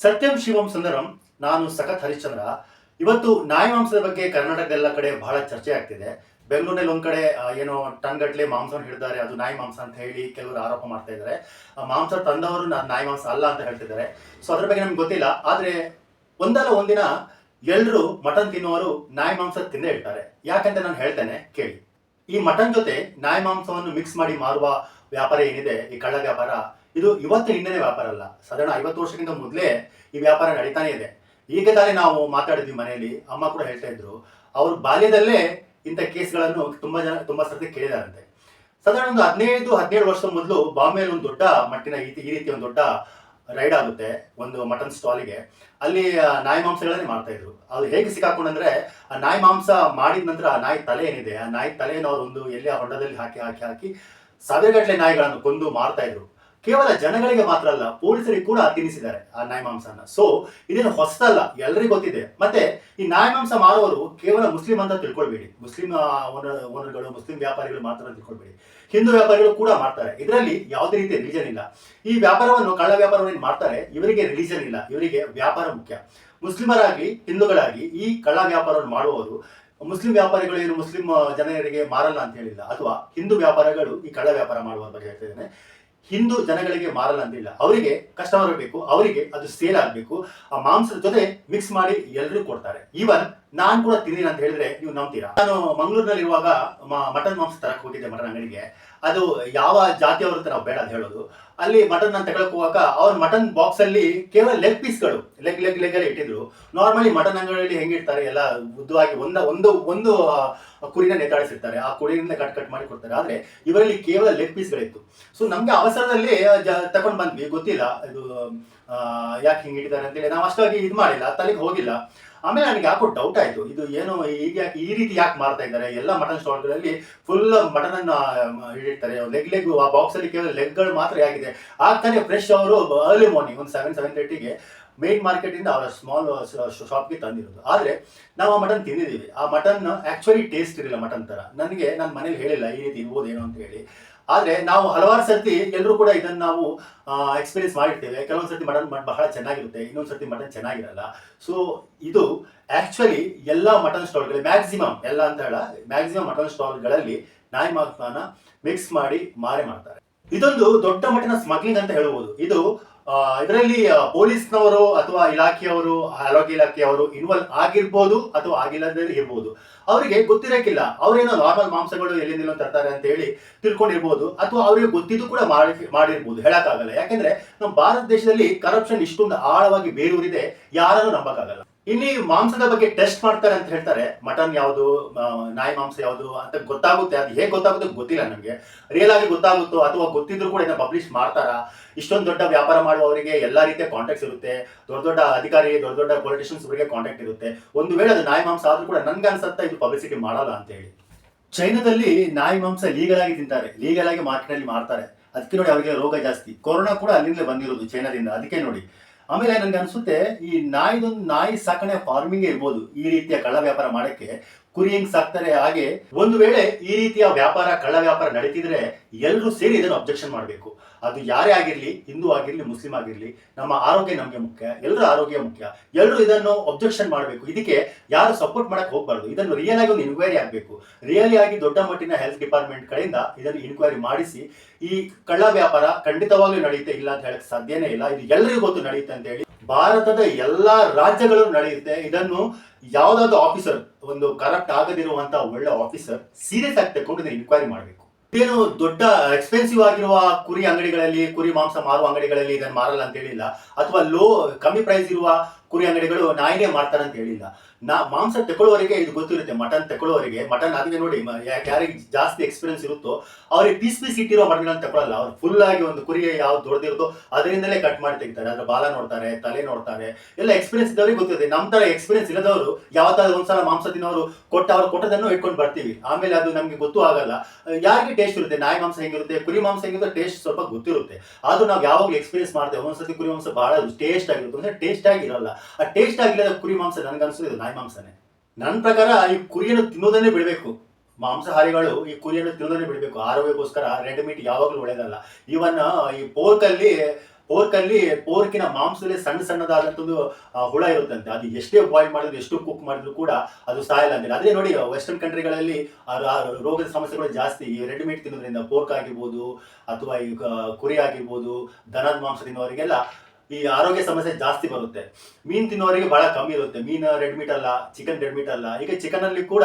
ಸತ್ಯಂ ಶಿವಂ ಸುಂದರಂ, ನಾನು ಸಖತ್ ಹರಿಶ್ಚಂದ್ರ. ಇವತ್ತು ನಾಯಿ ಮಾಂಸದ ಬಗ್ಗೆ ಕರ್ನಾಟಕದೆಲ್ಲ ಕಡೆ ಬಹಳ ಚರ್ಚೆ ಆಗ್ತಿದೆ. ಬೆಂಗಳೂರಿನಲ್ಲಿ ಒಂದ್ ಕಡೆ ಏನೋ ಟನ್ ಗಟ್ಲೆ ಮಾಂಸವನ್ನು ಹಿಡಿದಾರೆ, ಅದು ನಾಯಿ ಮಾಂಸ ಅಂತ ಹೇಳಿ ಕೆಲವರು ಆರೋಪ ಮಾಡ್ತಾ ಇದ್ದಾರೆ ಮಾಂಸ ತಂದವರು ನಾಯಿ ಮಾಂಸ ಅಲ್ಲ ಅಂತ ಹೇಳ್ತಿದ್ದಾರೆ. ಸೊ ಅದ್ರ ಬಗ್ಗೆ ನಮ್ಗೆ ಗೊತ್ತಿಲ್ಲ. ಆದ್ರೆ ಒಂದಲ್ಲ ಒಂದಿನ ಎಲ್ಲರೂ ಮಟನ್ ತಿನ್ನುವರು ನಾಯಿ ಮಾಂಸ ತಿಂದೇ ಇರ್ತಾರೆ. ಯಾಕಂತ ನಾನು ಹೇಳ್ತೇನೆ, ಕೇಳಿ. ಈ ಮಟನ್ ಜೊತೆ ನಾಯಿ ಮಾಂಸವನ್ನು ಮಿಕ್ಸ್ ಮಾಡಿ ಮಾರುವ ವ್ಯಾಪಾರ ಏನಿದೆ, ಈ ಕಳ್ಳ ವ್ಯಾಪಾರ? ಇದು ಇವತ್ತು ವ್ಯಾಪಾರ ಅಲ್ಲ. ಸಾಧಾರಣ ಐವತ್ತು ವರ್ಷಕ್ಕಿಂತ ಮೊದಲೇ ಈ ವ್ಯಾಪಾರ ನಡೀತಾನೆ ಇದೆ. ಈಗ ತಾನೇ ನಾವು ಮಾತಾಡಿದ್ವಿ ಮನೆಯಲ್ಲಿ, ಅಮ್ಮ ಕೂಡ ಹೇಳ್ತಾ ಇದ್ರು, ಅವ್ರ ಬಾಲ್ಯದಲ್ಲೇ ಇಂಥ ಕೇಸ್ಗಳನ್ನು ತುಂಬಾ ಜನ, ತುಂಬಾ ಸರ್ತಿ ಕೇಳಿದಾರಂತೆ. ಸಾಧಾರಣ ಒಂದು ಹದಿನೈದು, ಹದಿನೇಳು ವರ್ಷದ ಮೊದಲು ಬಾಂಬೆಯಲ್ಲಿ ಒಂದು ದೊಡ್ಡ ಮಟ್ಟಿನ ಈ ರೀತಿ ಒಂದು ದೊಡ್ಡ ರೈಡ್ ಆಗುತ್ತೆ ಒಂದು ಮಟನ್ ಸ್ಟಾಲಿಗೆ. ಅಲ್ಲಿ ನಾಯಿ ಮಾಂಸಗಳನ್ನೇ ಮಾಡ್ತಾ ಇದ್ರು. ಅದು ಹೇಗೆ ಸಿಕ್ಕಾಕೊಂಡಂದ್ರೆ, ಆ ನಾಯಿ ಮಾಂಸ ಮಾಡಿದ ನಂತರ ಆ ನಾಯಿ ತಲೆ ಏನಿದೆ, ಆ ನಾಯಿ ತಲೆಯನ್ನು ಅವ್ರು ಒಂದು ಎಲ್ಲಿ ಹೊಂಡದಲ್ಲಿ ಹಾಕಿ ಹಾಕಿ ಹಾಕಿ ಸಾವಿರಗಟ್ಟಲೆ ನಾಯಿಗಳನ್ನು ಕೊಂದು ಮಾರ್ತಾ ಇದ್ರು. ಕೇವಲ ಜನಗಳಿಗೆ ಮಾತ್ರ ಅಲ್ಲ, ಪೊಲೀಸರಿಗೆ ಕೂಡ ತಿನ್ನಿಸಿದ್ದಾರೆ ಆ ನಾಯಿ ಮಾಂಸನ ಸೊ ಇದೇನು ಹೊಸದಲ್ಲ ಎಲ್ಲರಿಗೂ ಗೊತ್ತಿದೆ. ಮತ್ತೆ ಈ ನಾಯಿ ಮಾಂಸ ಮಾರುವವರು ಕೇವಲ ಮುಸ್ಲಿಂ ಅಂತ ತಿಳ್ಕೊಳ್ಬೇಡಿ. ಮುಸ್ಲಿಂ ಓನರ್ ಓನರ್ಗಳು, ಮುಸ್ಲಿಂ ವ್ಯಾಪಾರಿಗಳು ಮಾತ್ರ ತಿಳ್ಕೊಳ್ಬೇಡಿ. ಹಿಂದೂ ವ್ಯಾಪಾರಿಗಳು ಕೂಡ ಮಾಡ್ತಾರೆ. ಇದರಲ್ಲಿ ಯಾವುದೇ ರೀತಿಯ ರಿಲಿಜನ್ ಇಲ್ಲ. ಈ ವ್ಯಾಪಾರವನ್ನು, ಕಳ್ಳ ವ್ಯಾಪಾರವನ್ನು ಮಾಡ್ತಾರೆ? ಇವರಿಗೆ ರಿಲಿಜನ್ ಇಲ್ಲ. ಇವರಿಗೆ ವ್ಯಾಪಾರ ಮುಖ್ಯ. ಮುಸ್ಲಿಮರಾಗಿ, ಹಿಂದೂಗಳಾಗಿ ಈ ಕಳ್ಳ ವ್ಯಾಪಾರವನ್ನು ಮಾಡುವವರು ಮುಸ್ಲಿಂ ವ್ಯಾಪಾರಿಗಳು ಏನು ಮುಸ್ಲಿಂ ಜನರಿಗೆ ಮಾರಲ್ಲ ಅಂತ ಹೇಳಿಲ್ಲ. ಅಥವಾ ಹಿಂದೂ ವ್ಯಾಪಾರಗಳು ಈ ಕಳ್ಳ ವ್ಯಾಪಾರ ಮಾಡುವ ಬಗ್ಗೆ ಹೇಳ್ತಾ ಇದ್ದೇನೆ. ಹಿಂದೂ ಜನಗಳಿಗೆ ಮಾರಲ್ಲ ಅಂತಿಲ್ಲ ಅವರಿಗೆ ಕಸ್ಟಮರ್ ಬೇಕು, ಅವರಿಗೆ ಅದು ಸೇಲ್ ಆಗಬೇಕು. ಆ ಮಾಂಸದ ಜೊತೆ ಮಿಕ್ಸ್ ಮಾಡಿ ಎಲ್ಲರೂ ಕೊಡ್ತಾರೆ. ಈವನ್ ನಾನ್ ಕೂಡ ತಿಂದಿನ ಅಂತ ಹೇಳಿದ್ರೆ ನೀವು ನಂಬ್ತೀರಾ? ನಾನು ಮಂಗಳೂರಿನಲ್ಲಿ ಇರುವಾಗ ಮಟನ್ ಮಾಂಸ ತರಕ್ ಹೋಗಿದ್ದೆ ಮಟನ್ ಅಂಗಡಿಗೆ. ಅದು ಯಾವ ಜಾತಿಯವರು ಹತ್ರ ಬೇಡ ಅಂತ ಹೇಳೋದು. ಅಲ್ಲಿ ಮಟನ್ ನಾನು ತಗೊಳಕ್ ಹೋಗುವಾಗ ಅವ್ರ ಮಟನ್ ಬಾಕ್ಸ್ ಅಲ್ಲಿ ಕೇವಲ ಲೆಗ್ ಪೀಸ್ಗಳು ಲೆಗ್ ಲೆಗ್ ಲೆಗ್ ಎಲ್ಲ ಇಟ್ಟಿದ್ರು. ನಾರ್ಮಲಿ ಮಟನ್ ಅಂಗಡಿಯಲ್ಲಿ ಹೆಂಗಿರ್ತಾರೆ ಎಲ್ಲ ಉದ್ದವಾಗಿ ಒಂದ, ಒಂದು ಒಂದು ಕುರಿನ ನೇತಾಡಿಸಿರ್ತಾರೆ ಆ ಕುರಿಯಿಂದ ಕಟ್ ಕಟ್ ಮಾಡಿ ಕೊಡ್ತಾರೆ. ಆದ್ರೆ ಇವರಲ್ಲಿ ಕೇವಲ ಲೆಗ್ ಪೀಸ್ಗಳಿತ್ತು ಸೊ ನಮ್ಗೆ ಅವಸರದಲ್ಲಿ ತಗೊಂಡ್ ಬಂದ್ವಿ. ಗೊತ್ತಿಲ್ಲ. ಇದು ಯಾಕೆ ಹಿಂಗಿಟ್ಟಿದ್ದಾರೆ ಅಂತೇಳಿ ನಾವು ಅಷ್ಟಾಗಿ ಇದು ಮಾಡಿಲ್ಲ. ತಲೆಗೆ ಹೋಗಿಲ್ಲ. ಆಮೇಲೆ ನನಗೆ ಯಾಕೋ ಡೌಟ್ ಆಯ್ತು. ಇದು ಏನು ಈಗ ಈ ರೀತಿ ಯಾಕೆ ಮಾಡ್ತಾ ಇದ್ದಾರೆ? ಎಲ್ಲ ಮಟನ್ ಸ್ಟಾಲ್ಗಳಲ್ಲಿ ಫುಲ್ ಮಟನ್ ಅನ್ನು ಇಟ್ಟಿರ್ತಾರೆ ಲೆಗ್ ಲೆಗ್ ಆ ಬಾಕ್ಸ್ ಅಲ್ಲಿ ಕೇವಲ ಲೆಗ್ಗಳು ಮಾತ್ರ ಆಗಿದೆ. ಆಗ್ತಾನೆ ಫ್ರೆಶ್ ಅವರು ಅರ್ಲಿ ಮಾರ್ನಿಂಗ್ ಒಂದು ಸೆವೆನ್ ಸೆವೆನ್ ತರ್ಟಿಗೆ ಮೇನ್ ಮಾರ್ಕೆಟ್ ಇಂದ ಅವರ ಸ್ಮಾಲ್ ಶಾಪ್ಗೆ ತಂದಿರೋದು. ಆದ್ರೆ ನಾವು ಆ ಮಟನ್ ತಿಂದಿದ್ದೀವಿ. ಆ ಮಟನ್ ಆ್ಯಕ್ಚುಲಿ ಟೇಸ್ಟ್ ಇರಲಿಲ್ಲ ಮಟನ್ ತರ. ನನಗೆ ನನ್ನ ಮನೇಲಿ ಹೇಳಿಲ್ಲ ಈ ರೀತಿ ಏನು ಅಂತ ಹೇಳಿ. ಆದ್ರೆ ನಾವು ಹಲವಾರು ಸರ್ತಿ ಎಲ್ಲರೂ ಕೂಡ ಇದನ್ನ ನಾವು ಎಕ್ಸ್ಪೀರಿಯನ್ಸ್ ಮಾಡಿರ್ತೇವೆ. ಕೆಲವೊಂದು ಸರ್ತಿ ಮಟನ್ ಬಹಳ ಚೆನ್ನಾಗಿರುತ್ತೆ, ಇನ್ನೊಂದು ಸರ್ತಿ ಮಟನ್ ಚೆನ್ನಾಗಿರಲ್ಲ. ಸೊ ಇದು ಆಕ್ಚುಲಿ ಎಲ್ಲ ಮಟನ್ ಸ್ಟಾಲ್ಗಳಲ್ಲಿ ಮ್ಯಾಕ್ಸಿಮಮ್ ಎಲ್ಲ ಅಂತ ಹೇಳ ಮ್ಯಾಕ್ಸಿಮಮ್ ಮಟನ್ ಸ್ಟಾಲ್ಗಳಲ್ಲಿ ನಾಯಿ ಮಾಂಸನ ಮಿಕ್ಸ್ ಮಾಡಿ ಮಾರೆ ಮಾಡ್ತಾರೆ. ಇದೊಂದು ದೊಡ್ಡ ಮಟ್ಟಿನ ಸ್ಮಗ್ಲಿಂಗ್ ಅಂತ ಹೇಳ್ಬೋದು. ಇದು ಇದರಲ್ಲಿ ಪೊಲೀಸ್ನವರು ಅಥವಾ ಇಲಾಖೆಯವರು, ಆರೋಗ್ಯ ಇಲಾಖೆಯವರು ಇನ್ವಾಲ್ವ್ ಆಗಿರ್ಬೋದು ಅಥವಾ ಆಗಿಲ್ಲದೇ ಇರ್ಬೋದು. ಅವರಿಗೆ ಗೊತ್ತಿರಕ್ಕಿಲ್ಲ. ಅವರೇನೋ ನಾರ್ಮಲ್ ಮಾಂಸಗಳು ಎಲ್ಲಿಂದಲೋ ತರ್ತಾರೆ ಅಂತ ಹೇಳಿ ತಿಳ್ಕೊಂಡಿರ್ಬೋದು ಅಥವಾ ಅವರಿಗೆ ಗೊತ್ತಿದ್ದು ಕೂಡ ಮಾಡಿ, ಮಾಡಿರ್ಬೋದು. ಹೇಳಕ್ಕಾಗಲ್ಲ. ಯಾಕೆಂದ್ರೆ, ನಮ್ಮ ಭಾರತ ದೇಶದಲ್ಲಿ ಕರಪ್ಷನ್ ಇಷ್ಟೊಂದು ಆಳವಾಗಿ ಬೇರೂರಿದೆ, ಯಾರನ್ನು ನಂಬಕ್ಕಾಗಲ್ಲ. ಇಲ್ಲಿ ಮಾಂಸದ ಬಗ್ಗೆ ಟೆಸ್ಟ್ ಮಾಡ್ತಾರೆ ಅಂತ ಹೇಳ್ತಾರೆ. ಮಟನ್ ಯಾವುದು ನಾಯಿ ಮಾಂಸ ಯಾವುದು ಅಂತ ಗೊತ್ತಾಗುತ್ತೆ. ಅದು ಹೇಗೆ ಗೊತ್ತಾಗುತ್ತೆ ಗೊತ್ತಿಲ್ಲ ನಮಗೆ. ರಿಯಲ್ ಆಗಿ ಗೊತ್ತಾಗುತ್ತೋ ಅಥವಾ ಗೊತ್ತಿದ್ರು ಕೂಡ ಇದನ್ನ ಪಬ್ಲಿಷ್ ಮಾಡ್ತಾರಾ? ಇಷ್ಟೊಂದು ದೊಡ್ಡ ವ್ಯಾಪಾರ ಮಾಡುವವರಿಗೆ ಎಲ್ಲಾ ರೀತಿಯ ಕಾಂಟ್ಯಾಕ್ಟ್ಸ್ ಇರುತ್ತೆ. ದೊಡ್ಡ ದೊಡ್ಡ ಅಧಿಕಾರಿ, ದೊಡ್ಡ ದೊಡ್ಡ ಪೊಲಿಟಿಷಿಯನ್ಸ್ ಅವರಿಗೆ ಕಾಂಟ್ಯಾಕ್ಟ್ ಇರುತ್ತೆ. ಒಂದು ವೇಳೆ ಅದು ನಾಯಿ ಮಾಂಸ ಆದ್ರೂ ಕೂಡ ನನ್ಗೆ ಅನ್ಸುತ್ತೆ ಇದು ಪಬ್ಲಿಸಿಟಿ ಮಾಡಲ್ಲ ಅಂತ ಹೇಳಿ. ಚೈನಾದಲ್ಲಿ ನಾಯಿ ಮಾಂಸ ಲೀಗಲ್ ಆಗಿ ತಿಂತಾರೆ. ಲೀಗಲ್ ಆಗಿ ಮಾರ್ಕೆಟ್ ಅಲ್ಲಿ ಮಾರ್ತಾರೆ. ಅದಕ್ಕೆ ನೋಡಿ ಅವರಿಗೆ ರೋಗ ಜಾಸ್ತಿ. ಕೊರೋನಾ ಕೂಡ ಅಲ್ಲಿಂದಲೇ ಬಂದಿರೋದು ಚೈನಾದಿಂದ. ಅದಕ್ಕೆ ನೋಡಿ. ಆಮೇಲೆ ನನಗೆ ಅನ್ಸುತ್ತೆ ಈ ನಾಯಿದೊಂದು ನಾಯಿ ಸಾಕಣೆ ಫಾರ್ಮಿಂಗ್ ಇರ್ಬೋದು ಈ ರೀತಿಯ ಕಳ್ಳ ವ್ಯಾಪಾರ ಮಾಡಕ್ಕೆ. ಕುರಿ ಹೆಂಗ್ ಸಾಕ್ತಾರೆ? ಹಾಗೆ ಒಂದು ವೇಳೆ ಈ ರೀತಿಯ ವ್ಯಾಪಾರ, ಕಳ್ಳ ವ್ಯಾಪಾರ ನಡೀತಿದ್ರೆ ಎಲ್ಲರೂ ಸೇರಿ ಇದನ್ನು ಅಬ್ಜೆಕ್ಷನ್ ಮಾಡಬೇಕು. ಅದು ಯಾರೇ ಆಗಿರ್ಲಿ, ಹಿಂದೂ ಆಗಿರ್ಲಿ, ಮುಸ್ಲಿಂ ಆಗಿರ್ಲಿ, ನಮ್ಮ ಆರೋಗ್ಯ ನಮಗೆ ಮುಖ್ಯ ಎಲ್ಲರ ಆರೋಗ್ಯ ಮುಖ್ಯ ಎಲ್ಲರೂ ಇದನ್ನು ಅಬ್ಜೆಕ್ಷನ್ ಮಾಡಬೇಕು. ಇದಕ್ಕೆ ಯಾರು ಸಪೋರ್ಟ್ ಮಾಡಕ್ ಹೋಗ್ಬಾರ್ದು. ಇದನ್ನು ರಿಯಲ್ ಆಗಿ ಒಂದು ಇನ್ಕ್ವೈರಿ ಆಗಬೇಕು. ರಿಯಲ್ ಆಗಿ ದೊಡ್ಡ ಮಟ್ಟಿನ ಹೆಲ್ತ್ ಡಿಪಾರ್ಟ್ಮೆಂಟ್ ಕಡೆಯಿಂದ ಇದನ್ನು ಇನ್ಕ್ವೈರಿ ಮಾಡಿಸಿ, ಈ ಕಳ್ಳ ವ್ಯಾಪಾರ ಖಂಡಿತವಾಗ್ಲೂ ನಡೆಯುತ್ತೆ ಇಲ್ಲ ಅಂತ ಹೇಳಕ್ ಸಾಧ್ಯನೇ ಇಲ್ಲ. ಇದು ಎಲ್ಲರಿಗೂ ಗೊತ್ತು ನಡೆಯುತ್ತೆ ಅಂತ ಹೇಳಿ ಭಾರತದ ಎಲ್ಲಾ ರಾಜ್ಯಗಳು ನಡೆಯುತ್ತೆ. ಇದನ್ನು ಯಾವ್ದಾದ್ರು ಆಫೀಸರ್ ಒಂದು ಕರೆಕ್ಟ್ ಆಗದಿರುವಂತಹ ಒಳ್ಳೆ ಆಫೀಸರ್ ಸೀರಿಯಸ್ ಆಗಿ ತಗೊಂಡು ಇನ್ಕ್ವೈರಿ ಮಾಡಬೇಕು. ಏನು ದೊಡ್ಡ ಎಕ್ಸ್ಪೆನ್ಸಿವ್ ಆಗಿರುವ ಕುರಿ ಅಂಗಡಿಗಳಲ್ಲಿ, ಕುರಿ ಮಾಂಸ ಮಾರುವ ಅಂಗಡಿಗಳಲ್ಲಿ ಇದನ್ನು ಮಾರಲ್ಲ ಅಂತ ಹೇಳಿಲ್ಲ. ಅಥವಾ ಲೋ ಕಮ್ಮಿ ಪ್ರೈಸ್ ಇರುವ ಕುರಿ ಅಂಗಡಿಗಳು ನಾಯಿಗೆ ಮಾಡ್ತಾರೆ ಅಂತ ಹೇಳಿಲ್ಲ. ನಾ ಮಾಂಸ ತಗೊಳ್ಳೋರಿಗೆ ಇದು ಗೊತ್ತಿರುತ್ತೆ. ಮಟನ್ ತಕೊಳ್ಳೋರಿಗೆ ಮಟನ್ ಅದನ್ನೇ ನೋಡಿ ಯಾರಿಗೆ ಜಾಸ್ತಿ ಎಕ್ಸ್ಪೀರಿಯನ್ಸ್ ಇರುತ್ತೋ, ಅವ್ರಿಗೆ ಪೀಸ್ ಪೀಸ್ ಇಟ್ಟಿರೋ ಮಟನ್ಗಳನ್ನ ತಗೊಳ್ಳಲ್ಲ ಅವ್ರು ಫುಲ್ ಆಗಿ ಒಂದು ಕುರಿಗೆ ಯಾವ್ದು ದೊಡ್ಡದಿರುತ್ತೋ, ಅದರಿಂದಲೇ ಕಟ್ ಮಾಡಿ ತೆಗಿತಾರೆ. ಅದ್ರ ಬಾಲ ನೋಡ್ತಾರೆ, ತಲೆ ನೋಡ್ತಾರೆ. ಎಲ್ಲ ಎಕ್ಸ್ಪೀರಿಯನ್ಸ್ ಇದ್ದವ್ರಿಗೆ ಗೊತ್ತಿದೆ ನಮ್ಮ ತರ ಎಕ್ಸ್ಪೀರಿಯನ್ಸ್ ಇಲ್ಲದವರು ಯಾವತ್ತಾದ್ರೂ ಒಂದ್ಸಲ ಮಾಂಸ ತಿನ್ನೋರು ಕೊಟ್ಟ, ಅವ್ರು ಕೊಟ್ಟದನ್ನು ಇಟ್ಕೊಂಡು ಬರ್ತೀವಿ. ಆಮೇಲೆ ಅದು ನಮಗೆ ಗೊತ್ತೂ ಆಗಲ್ಲ. ಯಾರಿಗೆ ಟೇಸ್ಟ್ ಇರುತ್ತೆ? ನಾಯಿ ಮಾಂಸ ಹೆಂಗಿರುತ್ತೆ? ಕುರಿ ಮಾಂಸ ಹೆಂಗಿರುತ್ತೆ? ಟೇಸ್ಟ್ ಸ್ವಲ್ಪ ಗೊತ್ತಿರುತ್ತೆ. ಆದ್ರೂ ನಾವು ಯಾವಾಗಲೂ ಎಕ್ಸ್ಪೀರಿಯನ್ಸ್ ಮಾಡ್ತೇವೆ. ಒಂದ್ಸತಿ ಕುರಿ ಮಾಂಸ ಬಹಳ ಟೇಸ್ಟ್ ಆಗಿರುತ್ತೆ. ಅಂದ್ರೆ ಟೇಸ್ಟ್ ಆಗಿರಲ್ಲ. ಆ ಟೇಸ್ಟ್ ಆಗಿಲ್ಲ ಕುರಿ ಮಾಂಸ ನನಗೆ ಇದು ನಾಯಿ ಮಾಂಸನೇ. ನನ್ನ ಪ್ರಕಾರ ಈ ಕುರಿಯನ್ನು ತಿನ್ನೋದನ್ನೇ ಬಿಡಬೇಕು. ಮಾಂಸಾಹಾರಿಗಳು ಈ ಕುರಿಯನ್ನು ತಿನ್ನೋದನ್ನೇ ಬಿಡಬೇಕು. ಆರೋಗ್ಯಕ್ಕೋಸ್ಕರ ರೆಡ್ ಮೀಟ್ ಯಾವಾಗಲೂ ಒಳ್ಳೆಯದಲ್ಲ ಇವನ್ ಈ ಪೋರ್ಕ್ ಅಲ್ಲಿ ಪೋರ್ಕ್ ಅಲ್ಲಿ ಪೋರ್ಕಿನ ಮಾಂಸದಲ್ಲಿ ಸಣ್ಣ ಸಣ್ಣದಾದಂಥದ್ದು ಹುಳ ಇರುತ್ತಂತೆ. ಅದು ಎಷ್ಟೇ ಬಾಯ್ಲ್ ಮಾಡಿದ್ರು, ಎಷ್ಟು ಕುಕ್ ಮಾಡಿದ್ರು ಕೂಡ ಅದು ಸಾಯಲ್ಲ ಅಂದಿಲ್ಲ ಅದೇ ನೋಡಿ ವೆಸ್ಟರ್ನ್ ಕಂಟ್ರಿಗಳಲ್ಲಿ ರೋಗದ ಸಮಸ್ಯೆಗಳು ಜಾಸ್ತಿ. ಈ ರೆಡ್ ಮೀಟ್ ತಿನ್ನೋದ್ರಿಂದ ಪೋರ್ಕ್ ಆಗಿರ್ಬೋದು, ಅಥವಾ ಈ ಕುರಿ ಆಗಿರ್ಬೋದು, ದನದ ಮಾಂಸ ತಿನ್ನೋರಿಗೆಲ್ಲ ಈ ಆರೋಗ್ಯ ಸಮಸ್ಯೆ ಜಾಸ್ತಿ ಬರುತ್ತೆ. ಮೀನ್ ತಿನ್ನೋರಿಗೆ ಬಹಳ ಕಮ್ಮಿ ಇರುತ್ತೆ. ಮೀನು, ರೆಡ್ ಮೀಟ್ ಅಲ್ಲ, ಚಿಕನ್, ರೆಡ್ ಮೀಟ್ ಅಲ್ಲ. ಈಗ ಚಿಕನ್ ಅಲ್ಲಿ ಕೂಡ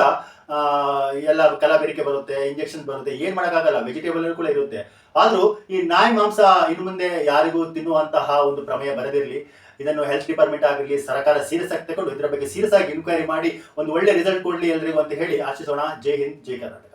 ಎಲ್ಲ ಕಲಬೆರಿಕೆ ಬರುತ್ತೆ, ಇಂಜೆಕ್ಷನ್ ಬರುತ್ತೆ, ಏನ್ ಮಾಡೋಕ್ಕಾಗಲ್ಲ ವೆಜಿಟೇಬಲ್ ಕೂಡ ಇರುತ್ತೆ. ಆದ್ರೂ ಈ ನಾಯಿ ಮಾಂಸ ಇನ್ನು ಮುಂದೆ ಯಾರಿಗೂ ತಿನ್ನುವಂತಹ ಒಂದು ಪ್ರಮೇಯ ಬರದಿರಲಿ. ಇದನ್ನು ಹೆಲ್ತ್ ಡಿಪಾರ್ಟ್ಮೆಂಟ್ ಆಗಿರಲಿ ಸರ್ಕಾರ ಸೀರಿಯಸ್ ಆಗಿ ತಗೊಂಡು ಇದರ ಬಗ್ಗೆ ಸೀರಿಯಸ್ ಆಗಿ ಇನ್ಕ್ವೈರಿ ಮಾಡಿ, ಒಂದು ಒಳ್ಳೆ ರಿಸಲ್ಟ್ ಕೊಡಲಿ ಎಲ್ರಿಗೂ ಅಂತ ಹೇಳಿ ಆಶಿಸೋಣ. ಜೈ ಹಿಂದ್, ಜೈ ಕರ್ನಾಟಕ.